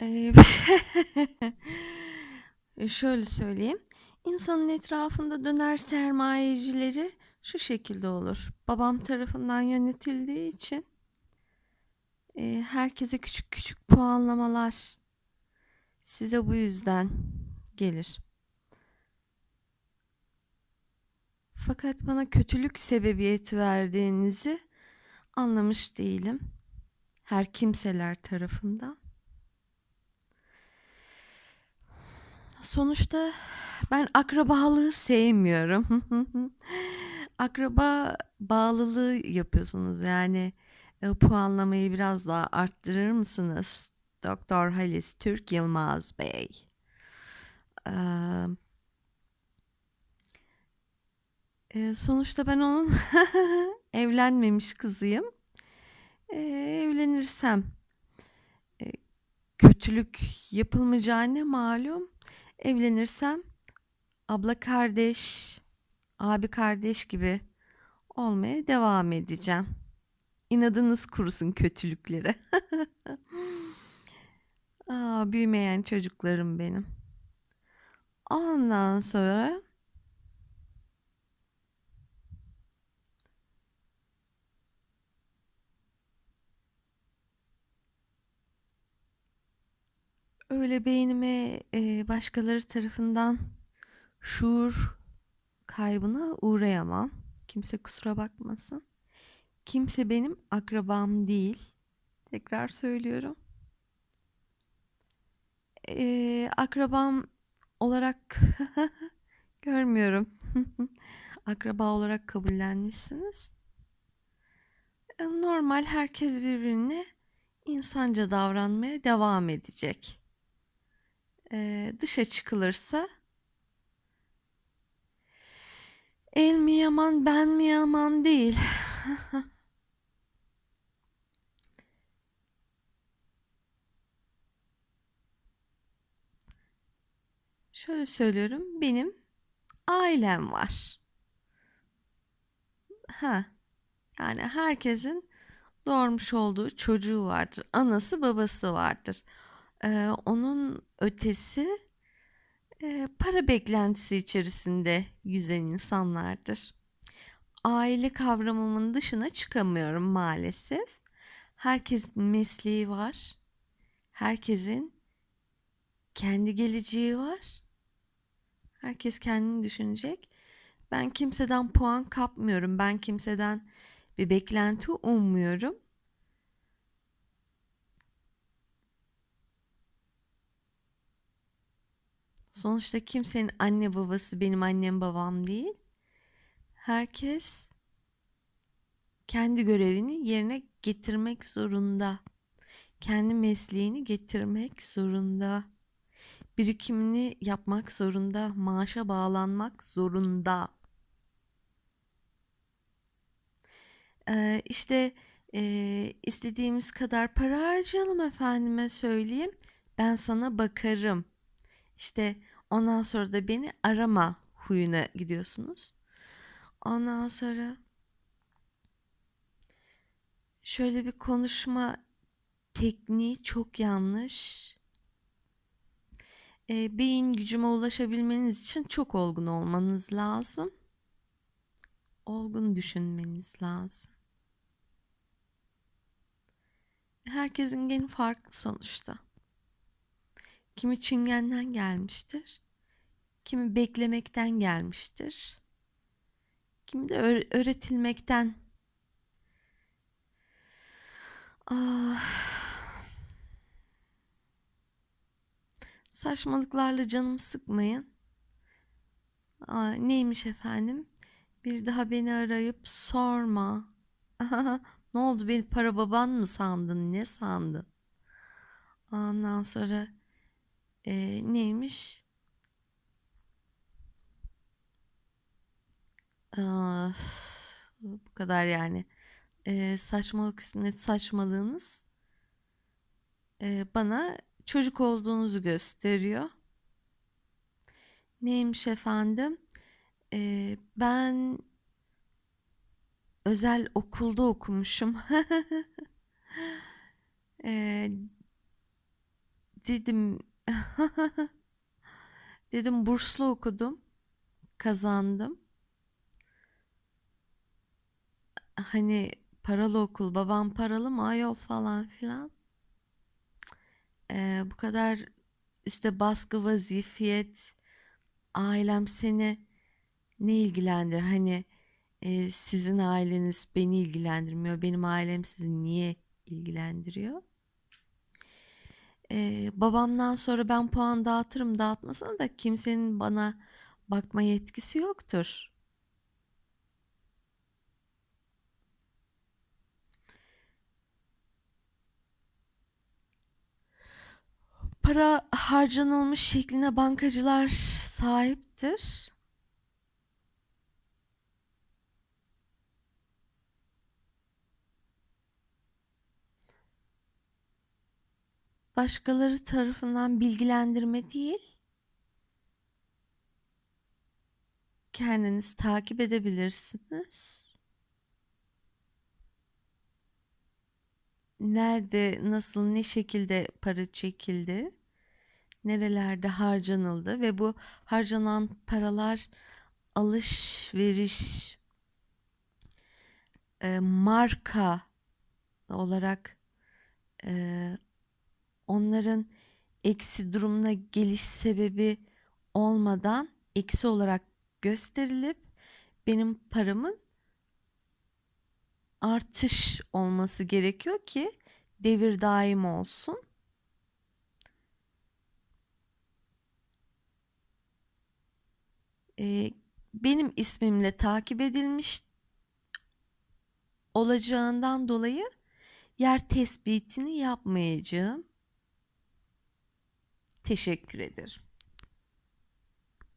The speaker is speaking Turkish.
Eee, şöyle söyleyeyim. İnsanın etrafında döner sermayecileri şu şekilde olur. Babam tarafından yönetildiği için eee, herkese küçük küçük puanlamalar size bu yüzden gelir. Fakat bana kötülük sebebiyeti verdiğinizi anlamış değilim. Her kimseler tarafından. Sonuçta ben akrabalığı sevmiyorum. Akraba bağlılığı yapıyorsunuz yani e, puanlamayı biraz daha arttırır mısınız? Doktor Halis Türk Yılmaz Bey. Ee, sonuçta ben onun evlenmemiş kızıyım. Ee, evlenirsem e, kötülük yapılmayacağını malum. Evlenirsem abla kardeş, abi kardeş gibi olmaya devam edeceğim. İnadınız kurusun kötülüklere. Aa, büyümeyen çocuklarım benim. Ondan sonra öyle beynime e, başkaları tarafından şuur kaybına uğrayamam. Kimse kusura bakmasın. Kimse benim akrabam değil. Tekrar söylüyorum. E, akrabam olarak görmüyorum. Akraba olarak kabullenmişsiniz. E, Normal herkes birbirine insanca davranmaya devam edecek. E, dışa çıkılırsa el mi yaman ben mi yaman değil. Şöyle söylüyorum benim ailem var. Ha, yani herkesin doğurmuş olduğu çocuğu vardır. Anası babası vardır. Ee, onun ötesi e, para beklentisi içerisinde yüzen insanlardır. Aile kavramımın dışına çıkamıyorum maalesef. Herkesin mesleği var. Herkesin kendi geleceği var. Herkes kendini düşünecek. Ben kimseden puan kapmıyorum. Ben kimseden bir beklenti ummuyorum. Sonuçta kimsenin anne babası benim annem babam değil. Herkes kendi görevini yerine getirmek zorunda. Kendi mesleğini getirmek zorunda. Birikimini yapmak zorunda. Maaşa bağlanmak zorunda. Ee, işte e, istediğimiz kadar para harcayalım efendime söyleyeyim. Ben sana bakarım. İşte ondan sonra da beni arama huyuna gidiyorsunuz. Ondan sonra şöyle bir konuşma tekniği çok yanlış. E, beyin gücüme ulaşabilmeniz için çok olgun olmanız lazım. Olgun düşünmeniz lazım. Herkesin geni farklı sonuçta. Kimi çingenden gelmiştir. Kimi beklemekten gelmiştir. Kimi de öğretilmekten. Ah. Saçmalıklarla canımı sıkmayın. Aa, neymiş efendim? Bir daha beni arayıp sorma. ne oldu beni para baban mı sandın? Ne sandın? Ondan sonra e, neymiş? Aa, bu kadar yani. E, saçmalık üstüne saçmalığınız e, bana çocuk olduğunuzu gösteriyor. Neymiş efendim? E, ben özel okulda okumuşum. e, dedim dedim burslu okudum. Kazandım. Hani paralı okul babam paralı mı ayol falan filan. Ee, bu kadar üstte baskı vazifiyet ailem seni ne ilgilendirir? Hani e, sizin aileniz beni ilgilendirmiyor benim ailem sizi niye ilgilendiriyor Ee, babamdan sonra ben puan dağıtırım dağıtmasına da kimsenin bana bakma yetkisi yoktur. Para harcanılmış şekline bankacılar sahiptir. Başkaları tarafından bilgilendirme değil, kendiniz takip edebilirsiniz. Nerede, nasıl, ne şekilde para çekildi, nerelerde harcanıldı ve bu harcanan paralar alışveriş e, marka olarak e, onların eksi durumuna geliş sebebi olmadan eksi olarak gösterilip benim paramın artış olması gerekiyor ki devir daim olsun. Ee, benim ismimle takip edilmiş olacağından dolayı yer tespitini yapmayacağım. Teşekkür ederim.